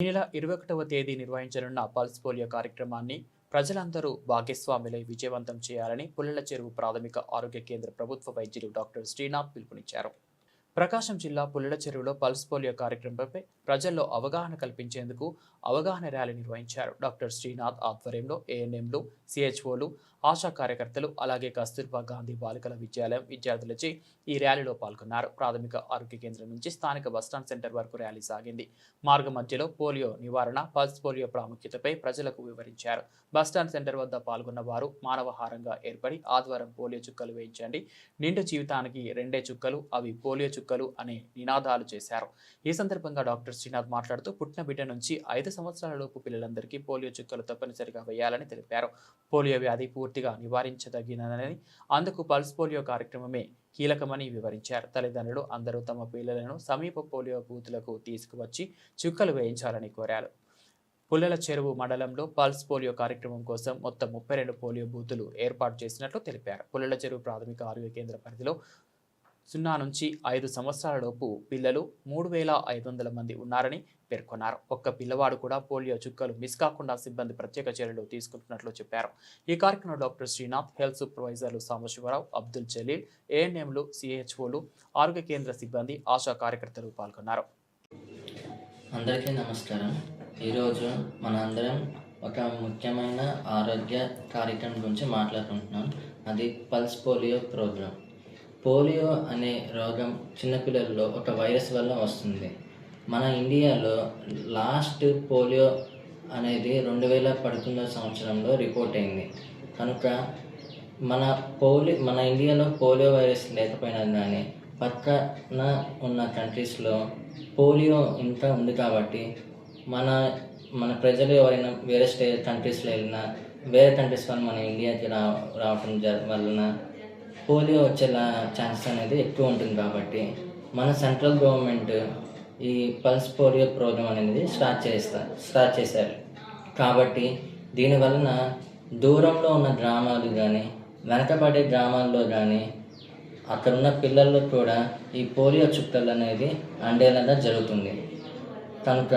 ఈ నెల ఇరవై ఒకటవ తేదీ నిర్వహించనున్న పల్స్ పోలియో కార్యక్రమాన్ని ప్రజలందరూ భాగస్వాములై విజయవంతం చేయాలని పుల్లల చెరువు ప్రాథమిక ఆరోగ్య కేంద్ర ప్రభుత్వ వైద్యులు డాక్టర్ శ్రీనాథ్ పిలుపునిచ్చారు. ప్రకాశం జిల్లా పుల్లెడ చెరువులో పల్స్ పోలియో కార్యక్రమంపై ప్రజల్లో అవగాహన కల్పించేందుకు అవగాహన ర్యాలీ నిర్వహించారు. డాక్టర్ శ్రీనాథ్ ఆధ్వర్యంలో ఏఎన్ఎంలు సిహెచ్ఓలు ఆశా కార్యకర్తలు అలాగే కస్తూర్బా గాంధీ బాలికల విద్యాలయం విద్యార్థులచే ఈ ర్యాలీలో పాల్గొన్నారు. ప్రాథమిక ఆరోగ్య కేంద్రం నుంచి స్థానిక బస్టాండ్ సెంటర్ వరకు ర్యాలీ సాగింది. మార్గ మధ్యలో పోలియో నివారణ పల్స్ పోలియో ప్రాముఖ్యతపై ప్రజలకు వివరించారు. బస్టాండ్ సెంటర్ వద్ద పాల్గొన్న వారు మానవహారంగా ఏర్పడి ఆదివారం పోలియో చుక్కలు వేయించండి. నిండు జీవితానికి రెండే చుక్కలు అవి పోలియో చుక్కలు అనే నినాదాలు చేశారు. ఈ సందర్భంగా డాక్టర్ శ్రీనాథ్ మాట్లాడుతూ పుట్టిన బిడ్డ నుంచి ఐదు సంవత్సరాల లోపు పిల్లలందరికీ పోలియో చుక్కలు తప్పనిసరిగా వేయాలని తెలిపారు. పోలియో వ్యాధి పూర్తిగా నివారించదగినదని అందుకు పల్స్ పోలియో కార్యక్రమమే కీలకమని వివరించారు. తల్లిదండ్రులు అందరూ తమ పిల్లలను సమీప పోలియో బూతులకు తీసుకువచ్చి చుక్కలు వేయించాలని కోరారు. పుల్లల చెరువు మండలంలో పల్స్ పోలియో కార్యక్రమం కోసం మొత్తం ముప్పై రెండు పోలియో బూతులు ఏర్పాటు చేసినట్లు తెలిపారు. పుల్లల చెరువు ప్రాథమిక ఆరోగ్య కేంద్ర పరిధిలో సున్నా నుంచి ఐదు సంవత్సరాలలోపు పిల్లలు మూడు వేల ఐదు వందల మంది ఉన్నారని పేర్కొన్నారు. ఒక్క పిల్లవాడు కూడా పోలియో చుక్కలు మిస్ కాకుండా సిబ్బంది ప్రత్యేక చర్యలు తీసుకుంటున్నట్లు చెప్పారు. ఈ కార్యక్రమంలో డాక్టర్ శ్రీనాథ్ హెల్త్ సూపర్వైజర్లు సాంబశివరావు అబ్దుల్ జలీల్ ఏఎన్ఎంలు సిహెచ్ఓలు ఆరోగ్య కేంద్ర సిబ్బంది ఆశా కార్యకర్తలు పాల్గొన్నారు. అందరికీ నమస్కారం. ఈరోజు మన అందరం ఒక ముఖ్యమైన ఆరోగ్య కార్యక్రమం గురించి మాట్లాడుకుంటున్నాం. అది పల్స్ పోలియో ప్రోగ్రామ్ పోలియో అనే రోగం చిన్నపిల్లల్లో ఒక వైరస్ వల్ల వస్తుంది. మన ఇండియాలో లాస్ట్ పోలియో అనేది రెండు వేల పదకొండవ సంవత్సరంలో రిపోర్ట్ అయింది. కనుక మన పోలి మన ఇండియాలో పోలియో వైరస్ లేకపోయినా కానీ పక్కన ఉన్న కంట్రీస్లో పోలియో ఇంకా ఉంది కాబట్టి మన మన ప్రజలు ఎవరైనా వేరే స్టే కంట్రీస్లో వెళ్ళినా వేరే కంట్రీస్ వల్ల మన ఇండియాకి రా రావటం జ వలన పోలియో వచ్చేలా ఛాన్సెస్ అనేది ఎక్కువ ఉంటుంది కాబట్టి మన సెంట్రల్ గవర్నమెంట్ ఈ పల్స్ పోలియో ప్రోగ్రామ్ అనేది స్టార్ట్ చేస్తా స్టార్ట్ చేశారు. కాబట్టి దీనివలన దూరంలో ఉన్న గ్రామాలు కానీ వెనకబడే గ్రామాల్లో కానీ అక్కడ ఉన్న పిల్లల్లో కూడా ఈ పోలియో చుక్కలు అనేది అండేలాగా జరుగుతుంది. కనుక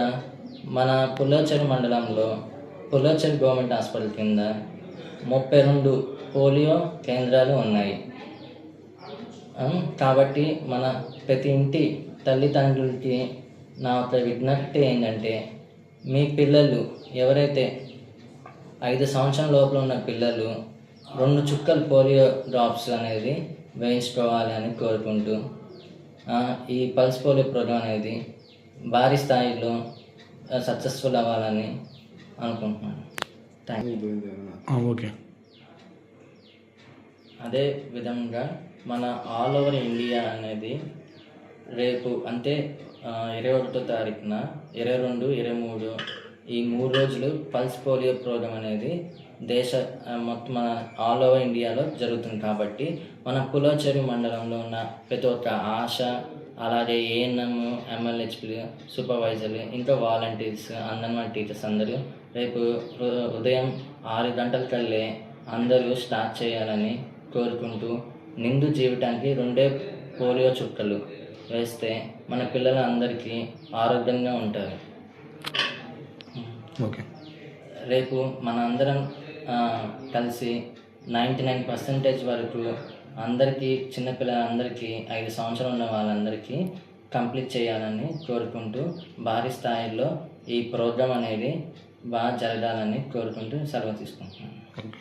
మన పుల్లచెరు మండలంలో పుల్లచెరు గవర్నమెంట్ హాస్పిటల్ కింద ముప్పై రెండు పోలియో కేంద్రాలు ఉన్నాయి. కాబట్టి మన ప్రతి ఇంటి తల్లిదండ్రులకి నా ఒక విజ్ఞప్తి ఏంటంటే మీ పిల్లలు ఎవరైతే ఐదు సంవత్సరం లోపల ఉన్న పిల్లలు రెండు చుక్కలు పోలియో డ్రాప్స్ అనేది వేయించుకోవాలి అని కోరుకుంటూ ఈ పల్స్ పోలియో ప్రోగ్రాం అనేది భారీ స్థాయిలో సక్సెస్ఫుల్ అవ్వాలని అనుకుంటున్నాను. Thank you okay. అదే విధంగా మన ఆల్ ఓవర్ ఇండియా అనేది రేపు అంటే ఇరవై ఒకటో తారీఖున ఇరవై రెండు ఇరవై మూడు ఈ మూడు రోజులు పల్స్ పోలియో ప్రోగ్రాం అనేది దేశ మొత్తం మన ఆల్ ఓవర్ ఇండియాలో జరుగుతుంది. కాబట్టి మన కులోచెరు మండలంలో ఉన్న ప్రతి ఒక్క ఆశ అలాగే ఏఎన్ఎం ఎంఎల్హెచ్పి సూపర్వైజర్లు ఇంకా వాలంటీర్స్ అంగన్వాడీ టీచర్స్ అందరూ రేపు ఉదయం ఆరు గంటలకల్లే అందరూ స్టార్ట్ చేయాలని కోరుకుంటూ నిండు జీవితానికి రెండే పోలియో చుక్కలు వేస్తే మన పిల్లలందరికీ ఆరోగ్యంగా ఉంటారు. ఓకే. రేపు మన అందరం కలిసి నైంటీ నైన్ పర్సెంటేజ్ వరకు అందరికీ చిన్నపిల్లలందరికీ ఐదు సంవత్సరాలు ఉన్న వాళ్ళందరికీ కంప్లీట్ చేయాలని కోరుకుంటూ భారీ స్థాయిలో ఈ ప్రోగ్రాం అనేది బాగా జరగాలని కోరుకుంటూ సెలవు తీసుకుంటున్నాను.